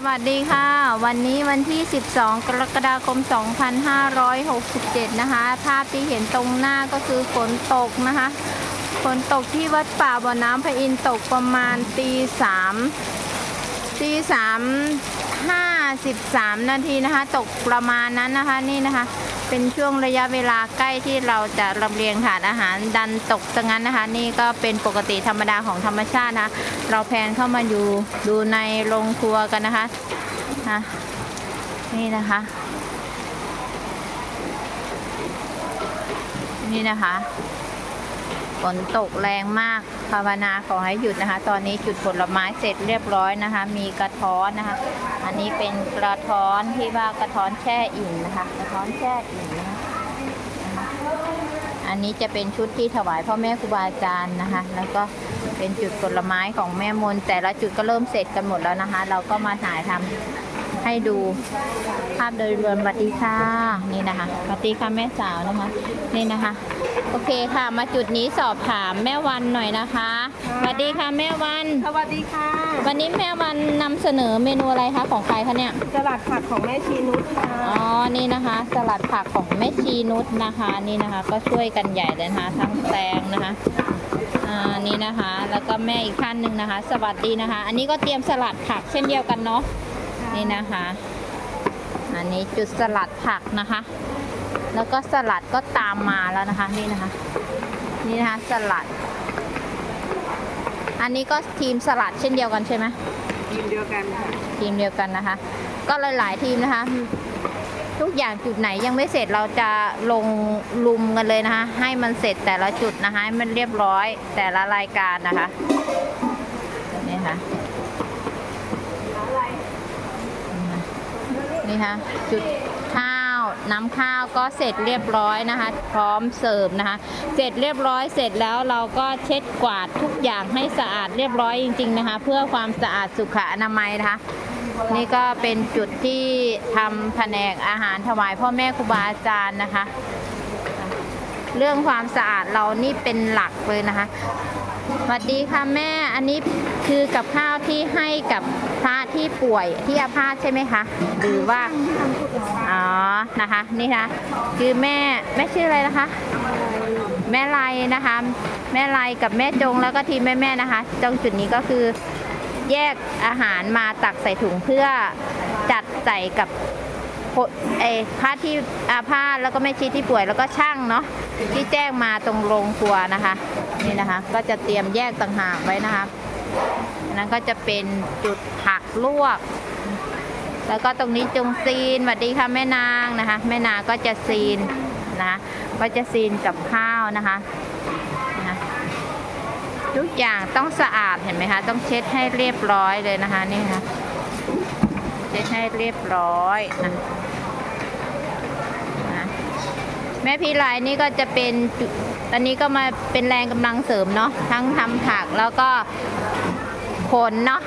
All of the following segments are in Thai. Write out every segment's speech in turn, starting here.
สวัสดีค่ะ วันนี้วันที่ 12 กรกฎาคม 2567 นะคะ ภาพที่เห็นตรงหน้าก็คือฝนตกนะคะ ฝนตกที่วัดป่าบ่อน้ำพระอินตกประมาณตีสามตีสามห้าสิบสามนาทีนะคะ ตกประมาณนั้นนะคะนี่นะคะ เป็นช่วงระยะเวลาใกล้ที่เราจะลำเลียงถาดอาหารดันตกซะงั้นนะคะ นี่ก็เป็นปกติธรรมดาของธรรมชาตินะคะเราแพนเข้ามาอยู่ดูในโรงครัวกันนะคะนะนี่นะคะ นี่นะคะฝนตกแรงมาก ภาวนาขอให้หยุดนะคะ ตอนนี้จุดผลไม้เสร็จเรียบร้อยนะคะ มีกระท้อนนะคะ อันนี้เป็นกระท้อนที่ว่ากระท้อนแช่อิ่มนะคะ กระท้อนแช่อิ่มนะคะอันนี้จะเป็นชุดที่ถวายพ่อแม่ครูบาอาจารย์นะคะ แล้วก็เป็นจุดผลไม้ของแม่มนต์แต่ละจุดก็เริ่มเสร็จกันหมดแล้วนะคะ เราก็มาถ่ายทำ ให้ดูภาพโดยรวมสวัสดีค่ะนี่นะคะสวัสดีค่ะแม่สาวนะคะ นี่นะคะ โอเคค่ะ มาจุดนี้สอบถามแม่วันหน่อยนะคะสวัสดีค่ะแม่วัน สวัสดีค่ะ วันนี้แม่วันนำเสนอเมนูอะไรคะของใครคะเนี่ยสลัดผักของแม่ชีนุชค่ะอ๋อนี่นะคะ สลัดผักของแม่ชีนุชนะคะนี่นะคะ ก็ช่วยกันใหญ่เลยนะคะทั้งแตงนะคะอ่านี่นะคะ แล้วก็แม่อีกท่านหนึ่งนะคะ สวัสดีนะคะ อันนี้ก็เตรียมสลัดผักเช่นเดียวกันเนาะ นี่นะคะ อันนี้จุดสลัดผักนะคะ แล้วก็สลัดก็ตามมาแล้วนะคะนี่นะคะ นี่นะคะสลัด อันนี้ก็ทีมสลัดเช่นเดียวกันใช่ไหมทีมเดียวกันค่ะทีมเดียวกันนะคะ ก็หลายๆทีมนะคะ ทุกอย่างจุดไหนยังไม่เสร็จเราจะลงลุมกันเลยนะคะ ให้มันเสร็จแต่ละจุดนะคะให้มันเรียบร้อยแต่ละรายการนะคะนี่ค่ะ นี่ค่ะจุดข้าวน้ำข้าวก็เสร็จเรียบร้อยนะคะ พร้อมเสิร์ฟนะคะ เสร็จเรียบร้อยเสร็จแล้วเราก็เช็ดกวาดทุกอย่างให้สะอาดเรียบร้อยจริง ๆนะคะ เพื่อความสะอาดสุขอนามัยนะคะ นี่ก็เป็นจุดที่ทำแผนกอาหารถวายพ่อแม่ครูบาอาจารย์นะคะ เรื่องความสะอาดเรานี่เป็นหลักเลยนะคะ สวัสดีค่ะแม่ อันนี้คือกับข้าวที่ให้กับพระที่ป่วยที่อาพาธใช่ไหมคะหรือว่า อ๋อ นะคะ นี่นะ คือแม่แม่ชื่ออะไรนะคะ แม่ไลนะคะ แม่ไลกับแม่จงแล้วก็ทีมแม่นะคะตรงจุดนี้ก็คือแยกอาหารมาตักใส่ถุงเพื่อจัดใส่กับเออผ้าที่อาผ้าสแล้วก็แม่ชีที่ป่วยแล้วก็ช่างเนาะที่แจ้งมาตรงโรงครัวนะคะ นี่นะคะ ก็จะเตรียมแยกต่างหากไว้นะคะนั้นก็จะเป็นจุดผักลวก แล้วก็ตรงนี้จงซีนสวัสดีค่ะแม่นางนะคะ แม่นางก็จะซีนนะก็จะซีนกับข้าวนะคะทุกอย่างต้องสะอาดเห็นไหมคะต้องเช็ดให้เรียบร้อยเลยนะคะนี่ค่ะเช็ดให้เรียบร้อยนะแม่พีไลนี่ก็จะเป็นตอนนี้ก็มาเป็นแรงกำลังเสริมเนาะทั้งทำผักแล้วก็ขนเนาะ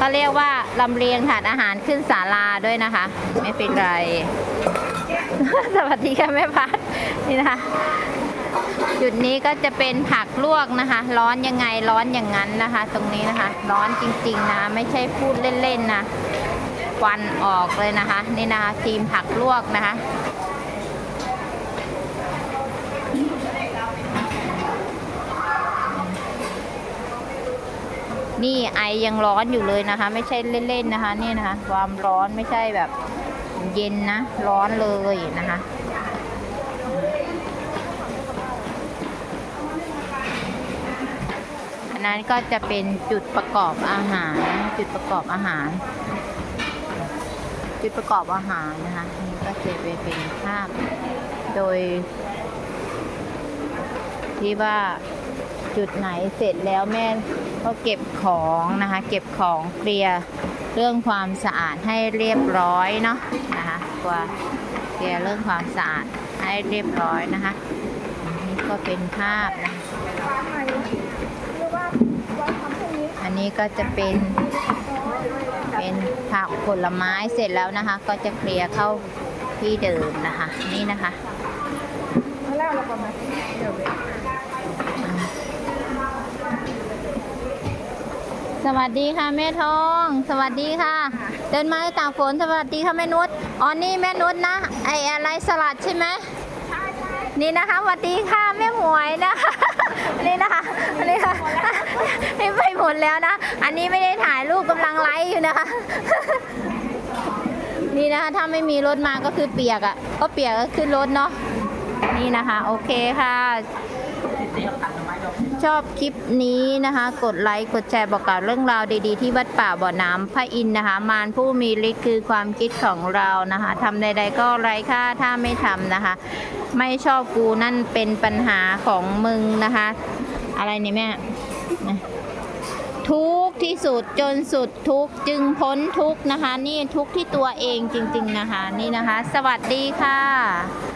ก็เรียกว่าลำเลียงถาดอาหารขึ้นศาลาด้วยนะคะไม่เป็นไร สวัสดีค่ะแม่พัดนี่นะคะจุดนี้ก็จะเป็นผักลวกนะคะ ร้อนยังไงร้อนอย่างนั้นนะคะ ตรงนี้นะคะ ร้อนจริงๆนะ ไม่ใช่พูดเล่นๆนะควันออกเลยนะคะ นี่นะคะทีมผักลวกนะคะ นี่ไอยังร้อนอยู่เลยนะคะ ไม่ใช่เล่นๆนะคะนี่นะคะ ความร้อนไม่ใช่แบบเย็นนะ ร้อนเลยนะคะอันนั้นก็จะเป็นจุดประกอบอาหาร จุดประกอบอาหาร จุดประกอบอาหารนะคะนี่ก็จะไปเป็นภาพโดยที่ว่า จุดไหนเสร็จแล้วแม่ก็เก็บของนะคะ เก็บของเคลียร์เรื่องความสะอาดให้เรียบร้อยเนาะนะคะกว่าเคลียร์เรื่องความสะอาดให้เรียบร้อยนะคะนี่ก็เป็นภาพนะอันนี้ก็จะเป็นเป็นผักผลไม้เสร็จแล้วนะคะ ก็จะเคลียร์เข้าที่เดิมนะคะ นี่นะคะ แล้วเราประมาณเดี๋ยวเลย สวัสดีค่ะแม่ทอง สวัสดีค่ะค่ะเดินมาต่างฝนสวัสดีค่ะแม่นุชอ๋อนี่แม่นุชนะไออะไรสลัดใช่ไหมนี่นะคะสวัสดีค่ะแม่หมวยนะคะนี่นะคะนี่ค่ะนี่ไปหมดแล้วนะ อันนี้ไม่ได้ถ่ายรูปกำลังไลฟ์อยู่นะคะ นี่นะคะถ้าไม่มีรถมาก็คือเปียกอะ่ะก็เปียกก็ขึ้นรถเนาะนี่นะคะ โอเคค่ะ ชอบคลิปนี้นะคะ กดไลค์กดแชร์บอกกล่าวเรื่องราวดีๆที่วัดป่าบ่อน้ำพระอินทร์นะคะ มารผู้มีฤทธิ์คือความคิดของเรานะคะทำใดๆก็ไร้ค่าถ้าไม่ทำนะคะ ไม่ชอบกูนั่นเป็นปัญหาของมึงนะคะ อะไรนี่แม่ทุกที่สุดจนสุดทุกจึงพ้นทุกนะคะ นี่ทุกที่ตัวเองจริง ๆนะคะ นี่นะคะ สวัสดีค่ะ